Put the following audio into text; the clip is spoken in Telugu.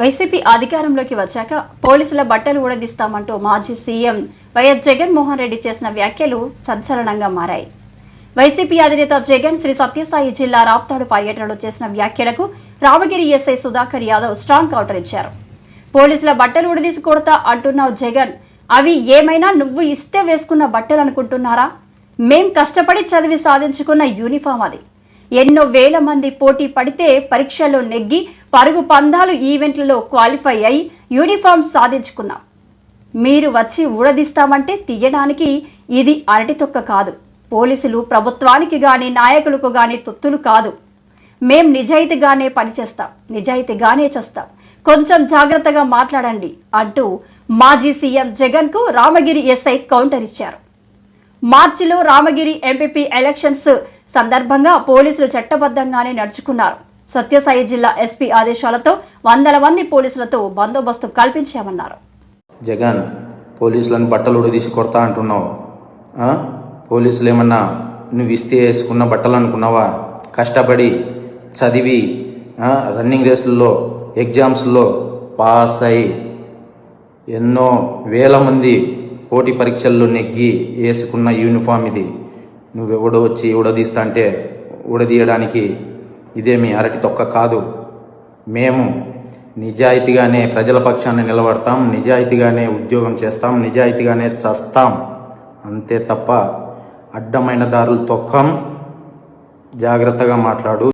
వైసీపీ అధికారంలోకి వచ్చాక పోలీసుల బట్టలు ఊడదీస్తామంటూ మాజీ సీఎం వైఎస్ జగన్మోహన్ రెడ్డి చేసిన వ్యాఖ్యలు సంచలనంగా మారాయి. వైసీపీ అధినేత జగన్ శ్రీ సత్యసాయి జిల్లా రాప్తాడు పర్యటనలో చేసిన వ్యాఖ్యలకు Ramagiri SI Sudhakar Yadav strong counter ఇచ్చారు. పోలీసుల బట్టలు ఊడదీసి కొడతా అంటున్నావు జగన్. అవి ఏమైనా నువ్వు ఇస్తే వేసుకున్న బట్టలు అనుకుంటున్నారా మేం కష్టపడి చదివి సాధించుకున్న యూనిఫామ్ అది. ఎన్నో వేల మంది పోటీ పడితే పరీక్షలో నెగ్గి పరుగు పందాలు ఈవెంట్లలో క్వాలిఫై అయి యూనిఫామ్ సాధించుకున్నాం. మీరు వచ్చి ఊడదీస్తామంటే తీయడానికి ఇది అరటి తొక్క కాదు. పోలీసులు ప్రభుత్వానికి గాని నాయకులకు గాని తొత్తులు కాదు. మేం నిజాయితీగానే పనిచేస్తాం. నిజాయితీగానే చేస్తాం. కొంచెం జాగ్రత్తగా మాట్లాడండి అంటూ మాజీ సీఎం జగన్కు రామగిరి ఎస్ఐ కౌంటర్ ఇచ్చారు. మార్చిలో రామగిరి ఎంపీపీ ఎలక్షన్స్ సందర్భంగా పోలీసులు చట్టబద్ధంగానే నడుచుకున్నారు. సత్యసాయి జిల్లా ఎస్పీ ఆదేశాలతో వందల మంది పోలీసులతో బందోబస్తు కల్పించామన్నారు. జగన్ పోలీసులను బట్టలు ఉడదీసి కొడతా అంటున్నావు. పోలీసులు ఏమన్నా నువ్వు ఇస్తే వేసుకున్న బట్టలు అనుకున్నావా కష్టపడి చదివి రన్నింగ్ రేసుల్లో ఎగ్జామ్స్లో పాస్ అయి ఎన్నో వేల మంది పోటీ పరీక్షల్లో నెగ్గి వేసుకున్న యూనిఫామ్ ఇది. నువ్వెవడో వచ్చి ఉడదీస్తా అంటే ఉడదీయడానికి ఇదేమి అరటి తొక్క కాదు. మేము నిజాయితీగానే ప్రజల పక్షాన్ని నిలబడతాం నిజాయితీగానే ఉద్యోగం చేస్తాం నిజాయితీగానే చస్తాం. అంతే తప్ప అడ్డమైన దారులు తొక్కం. జాగ్రత్తగా మాట్లాడు.